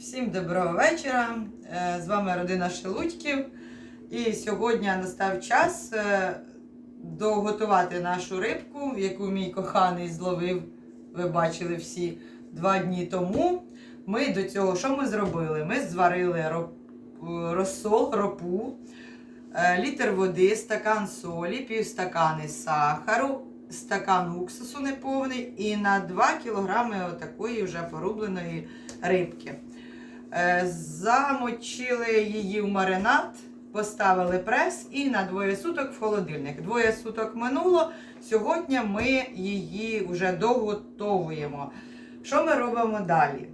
Всім доброго вечора. Е, З вами родина Шелудьків. І сьогодні настав час е, доготувати нашу рибку, яку мій коханий зловив, ви бачили всі два дні тому. Ми до цього що ми зробили? Ми зварили роп- розсол, ропу, е, літр води, стакан солі, півстакани сахару, стакан уксусу неповний і на 2 кілограми отакої вже порубленої рибки. Е, Замочили її в маринад, поставили прес і на двоє суток в холодильник. Двоє суток минуло. Сьогодні ми її вже доготовуємо. Що ми робимо далі?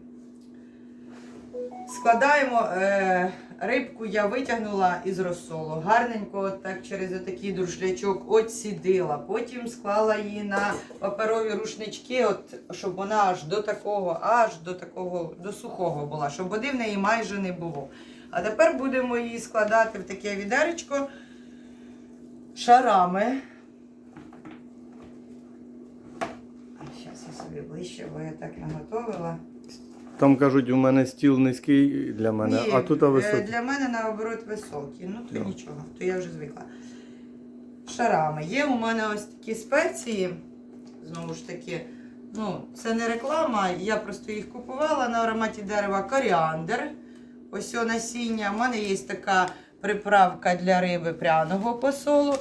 Складаємо е, рибку, я витягнула із розсолу. Гарненько, так через отакий друшлячок отсідила. Потім склала її на паперові рушнички, от, щоб вона аж до такого, аж до такого, до сухого була, щоб води в неї майже не було. А тепер будемо її складати в таке відеречко шарами. Зараз я собі ближче, бо я так наготовила. Там кажуть, у мене стіл низький для мене, Ні, а тут е, високий. Для мене наоборот високі. Ну то Так. нічого, то я вже звикла. Шарами. Є у мене ось такі спеції. Знову ж таки, ну, це не реклама, я просто їх купувала на ароматі дерева коріандр. Ось о насіння. У мене є така приправка для риби пряного посолу.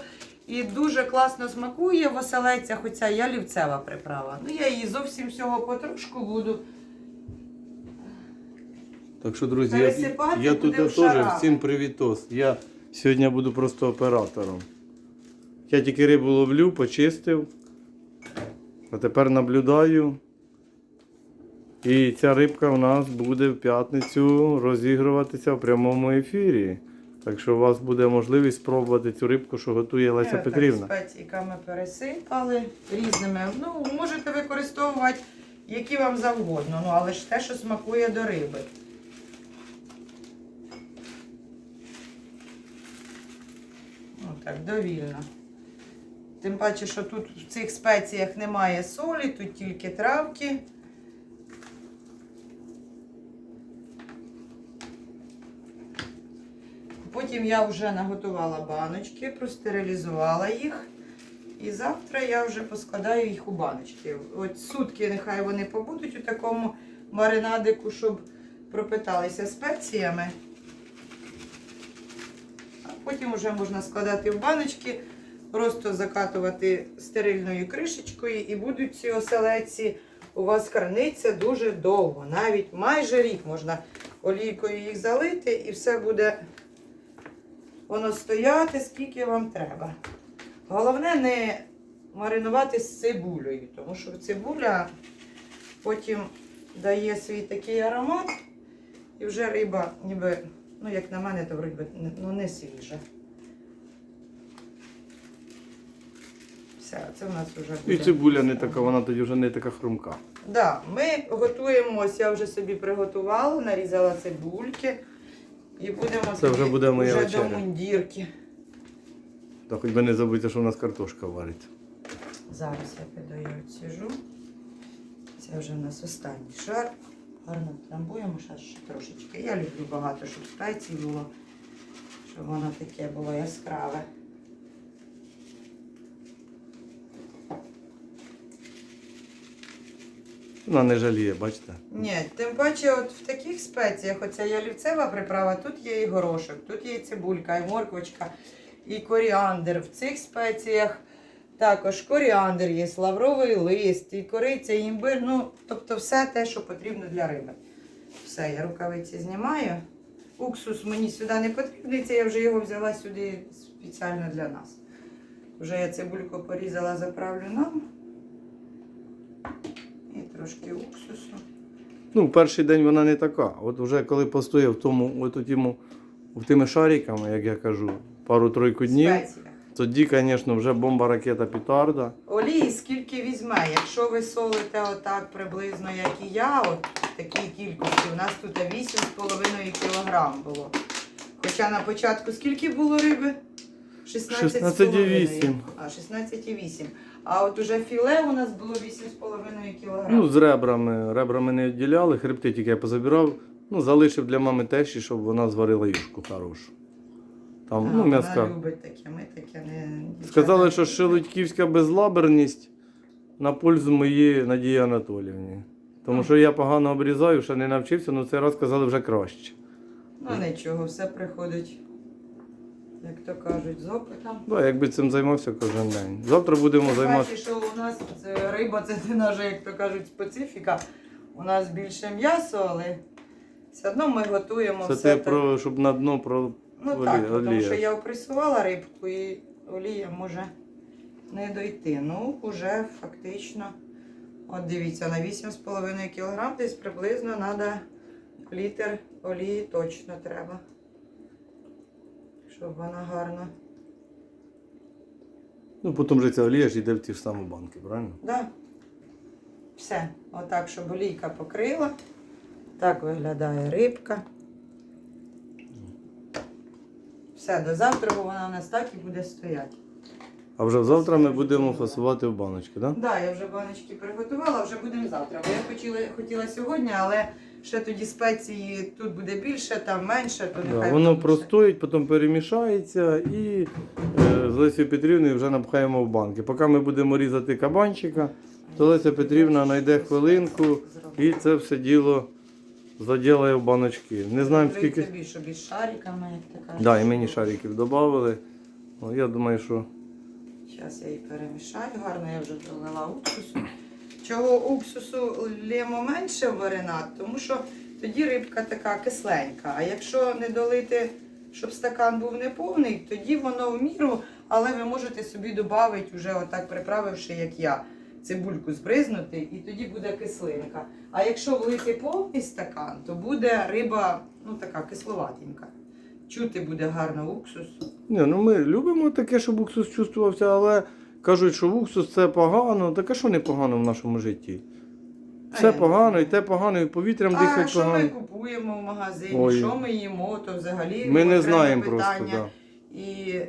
І дуже класно смакує в оселедцях, оця ялівцева приправа. Ну, я її зовсім всього потрошку буду. Так що, друзі, я, пересипати я тут теж всім привітос. Я сьогодні буду просто оператором. Я тільки рибу ловлю, почистив, а тепер наблюдаю. І ця рибка у нас буде в п'ятницю розігруватися в прямому ефірі. Так що у вас буде можливість спробувати цю рибку, що готує Леся Так, Петрівна. Спеційками пересипали різними. Ну, можете використовувати які вам завгодно, ну але ж те, що смакує до риби. Ну так, довільно. Тим паче, що тут в цих спеціях немає солі, тут тільки травки. Потім я вже наготувала баночки, простерилізувала їх. І завтра я вже поскладаю їх у баночки. От сутки нехай вони побудуть у такому маринадику, щоб пропиталися спеціями. Потім вже можна складати в баночки, просто закатувати стерильною кришечкою і будуть ці оселедці у вас храниться дуже довго. Навіть майже рік можна олійкою їх залити і все буде воно стояти, скільки вам треба. Головне не маринувати з цибулею, тому що цибуля потім дає свій такий аромат, і вже риба, ніби, ну як на мене, то вроді ну, не свіжа. Все, це в нас вже буде. І цибуля не така, вона тоді вже не така хрумка. Да, ми готуємо, ось я вже собі приготувала, нарізала цибульки. І будемо Це вже буде моя вже вечеря. до мундірки. Та хоч би не забудьте, що у нас картошка вариться. Зараз я піду відсіжу. Це вже в нас останній шар. Гарно трамбуємо ще ще трошечки. Я люблю багато, щоб спецій було, щоб воно таке було яскраве. Вона не жаліє, бачите? Ні, тим паче, от в таких спеціях, оця ялівцева приправа, тут є і горошок, тут є і цибулька, і морквочка, і коріандр. В цих спеціях також коріандр є, лавровий лист, і кориця, і імбир. Ну, тобто все те, що потрібно для риби. Все, я рукавиці знімаю. Уксус мені сюди не потрібний, це я вже його взяла сюди спеціально для нас. Вже я цибульку порізала, заправлю нам. І трошки уксусу. Ну, перший день вона не така. От вже коли постояв в тому, от у тіму, в тими шариками, як я кажу, пару-тройку днів, Спеціях. Тоді, звісно, вже бомба ракета петарда. Олії скільки візьме, якщо ви солите отак приблизно, як і я, от такій кількості, у нас тут 8,5 кг було. Хоча на початку скільки було риби? 16,5. 16,8. А, 16,8. А от уже філе у нас було 8,5 кг. Ну, з ребрами. Ребрами не відділяли, хребти тільки я позабирав. Ну, залишив для мами тещі, щоб вона зварила юшку хорошу. Там, А, ну, Вона м'яска. любить таке, ми таке не. Сказали, що шелудьківська безлаберність на пользу моїй Надії Анатоліївні. Тому що я погано обрізаю, ще не навчився, але цей раз сказали вже краще. Ну нічого, все приходить, як то кажуть, з опитом. Да, якби цим займався кожен день. Завтра будемо займатися. що у нас це риба, це не наша, як то кажуть, специфіка. У нас більше м'ясо, але все одно ми готуємо Це все те так. про щоб на дно про Ну олі- так, тому що я опресувала рибку і олія може не дойти. Ну, вже фактично, от дивіться, на 8,5 кг десь приблизно треба літр олії точно треба. Щоб вона гарно. Ну, потім же ця олія ж йде в ті ж самі банки, правильно? Да. Все. Отак, щоб олійка покрила. Так виглядає рибка. Все, до завтра вона у нас так і буде стояти. А вже завтра ми будемо фасувати в баночки, так? Так, да, я вже баночки приготувала, вже будемо завтра. Бо я хотіла, хотіла сьогодні, але ще тоді спеції тут буде більше, там менше, то Да? нехай Воно простоїть, потім перемішається і е, з Лесією Петрівною вже напхаємо в банки. Поки ми будемо різати кабанчика, то Леся Петрівна знайде хвилинку і це все діло заділає в баночки. Не знаємо скільки. Тобі, щоб із шариками, як кажеш. Да, і мені шариків додали. Ну, я думаю, що Зараз я її перемішаю гарно, я вже долила уксусу. Чого уксусу лємо менше в маринад, тому що тоді рибка така кисленька. А якщо не долити, щоб стакан був неповний, тоді воно в міру, але ви можете собі додати, вже отак приправивши, як я, цибульку збризнути, і тоді буде кислинка. А якщо влити повний стакан, то буде риба ну, така кисловатенька. Чути буде гарно уксус. Ні, ну ми любимо таке, щоб уксус чувствувався, але кажуть, що уксус це погано. Таке що не погано в нашому житті? А Все погано, і те погано, і повітрям А дихать що ми купуємо в магазині, Ой. що ми їмо, то взагалі Ми не знаємо просто. питання. Да. І...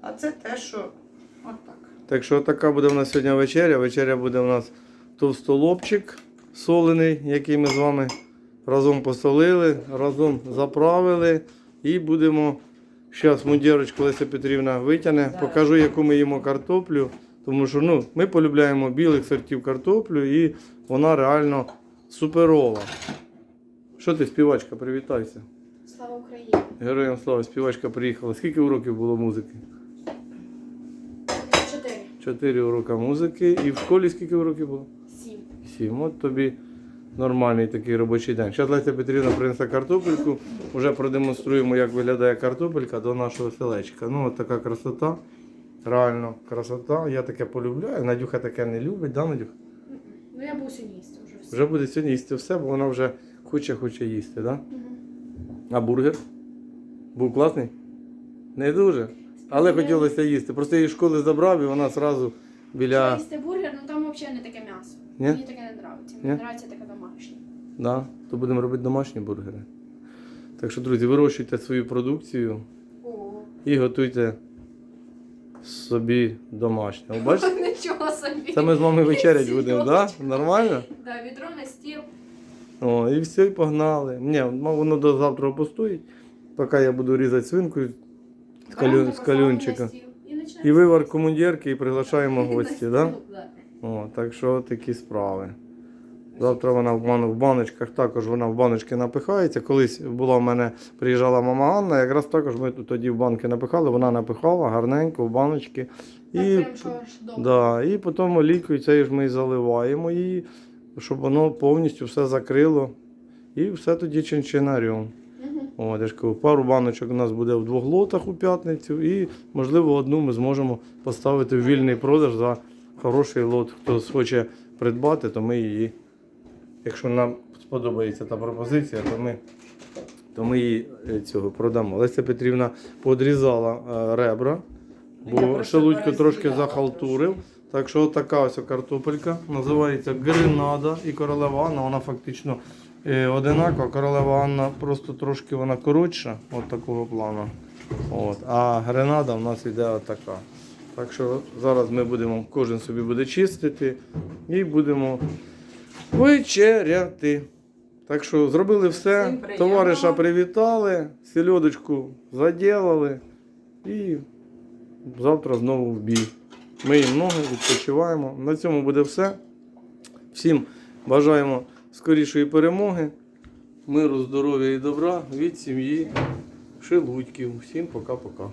А це те, що отак. Так що така буде в нас сьогодні вечеря. Вечеря буде у нас товстолобчик солений, який ми з вами разом посолили, разом заправили. І будемо. Зараз мундірочку Леся Петрівна витягне, покажу, яку ми їмо картоплю. Тому що ну, ми полюбляємо білих сортів картоплю і вона реально суперова. Що ти, співачка, привітайся. Слава Україні! Героям слава, співачка приїхала. Скільки уроків було музики? Чотири. Уроки музики. І в школі скільки уроків було? Сім. Сім. От тобі нормальний такий робочий день. Зараз Леся Петрівна принесе картопельку. Вже продемонструємо, як виглядає картопелька до нашого селечка. Ну, от така красота. Реально красота. Я таке полюбляю. Надюха таке не любить, да, Надюха? Ну я був сьогодні їсти вже все. Вже буде сьогодні їсти все, бо вона вже хоче хоче їсти, да? Мгм. А бургер? Був класний? Не дуже. Але хотілося їсти. Просто її з школи забрав і вона одразу біля. їсти бургер, ну там взагалі не таке м'ясо. Ні? Мені таке не подобається. Ні? Мені подобається таке домашнє. Да, то будемо робити домашні бургери. Так що, друзі, вирощуйте свою продукцію О. і готуйте собі домашнє. Ви Бачите? Нічого собі. Це ми з вами вечерять будемо, да? Нормально? Да, відро на стіл. О, і все, і погнали. Ні, ну, воно до завтра постоїть, поки я буду різати свинку калю... З калюнчика. І, вивар комундірки і приглашаємо гості, да? О, так що такі справи. Завтра вона в, бан- в баночках також вона в баночки напихається. Колись була в мене, приїжджала мама Анна, якраз також ми тоді в банки напихали, вона напихала гарненько в баночки. І, да, і потім олійкою цією ж ми і заливаємо її, щоб воно повністю все закрило. І все тоді чинчинарем. Мгм. О, я ж кажу, пару баночок у нас буде в двох лотах у п'ятницю, і, можливо, одну ми зможемо поставити в вільний продаж за хороший лот. Хто хоче придбати, то ми її, якщо нам сподобається та пропозиція, то ми, то ми її е, цього продамо. Леся Петрівна подрізала е, ребра, бо шелудько трошки захалтурив. Так що така ось картопелька називається гренада і королева Анна, вона фактично е, одинакова. Королева Анна просто трошки вона коротша, от такого плану. От. А гренада в нас йде отака. Так що зараз ми будемо, кожен собі буде чистити і будемо вечеряти. Так що зробили все, товариша привітали, сільодочку заділили і завтра знову в бій. Миємо ноги, відпочиваємо. На цьому буде все. Всім бажаємо скорішої перемоги, миру, здоров'я і добра від сім'ї Шелудьків. Всім пока-пока.